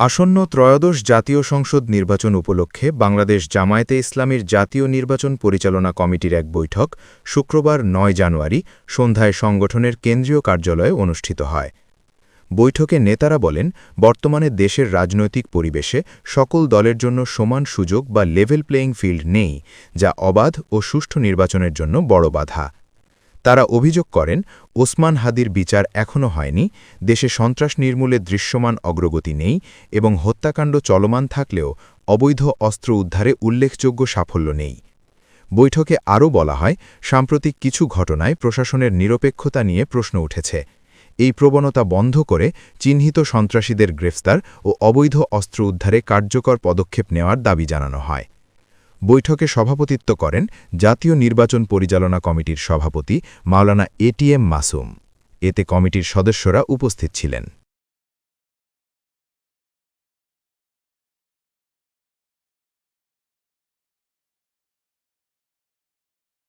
আসন্ন ত্রয়োদশ জাতীয় সংসদ নির্বাচন উপলক্ষে বাংলাদেশ জামায়াতে ইসলামীর জাতীয় নির্বাচন পরিচালনা কমিটির এক বৈঠক শুক্রবার নয় জানুয়ারি সন্ধ্যায় সংগঠনের কেন্দ্রীয় কার্যালয়ে অনুষ্ঠিত হয়। বৈঠকে নেতারা বলেন, বর্তমানে দেশের রাজনৈতিক পরিবেশে সকল দলের জন্য সমান সুযোগ বা লেভেল প্লেয়িং ফিল্ড নেই, যা অবাধ ও সুষ্ঠু নির্বাচনের জন্য বড় বাধা। তারা অভিযোগ করেন, ওসমান হাদির বিচার এখনও হয়নি, দেশে সন্ত্রাস নির্মূলে দৃশ্যমান অগ্রগতি নেই এবং হত্যাকাণ্ড চলমান থাকলেও অবৈধ অস্ত্র উদ্ধারে উল্লেখযোগ্য সাফল্য নেই। বৈঠকে আরও বলা হয়, সাম্প্রতিক কিছু ঘটনায় প্রশাসনের নিরপেক্ষতা নিয়ে প্রশ্ন উঠেছে। এই প্রবণতা বন্ধ করে চিহ্নিত সন্ত্রাসীদের গ্রেফতার ও অবৈধ অস্ত্র উদ্ধারে কার্যকর পদক্ষেপ নেওয়ার দাবি জানানো হয়। বৈঠকে সভাপতিত্ব করেন জাতীয় নির্বাচন পরিচালনা কমিটির সভাপতি মাওলানা এটিএম মাসুম। এতে কমিটির সদস্যরা উপস্থিত ছিলেন।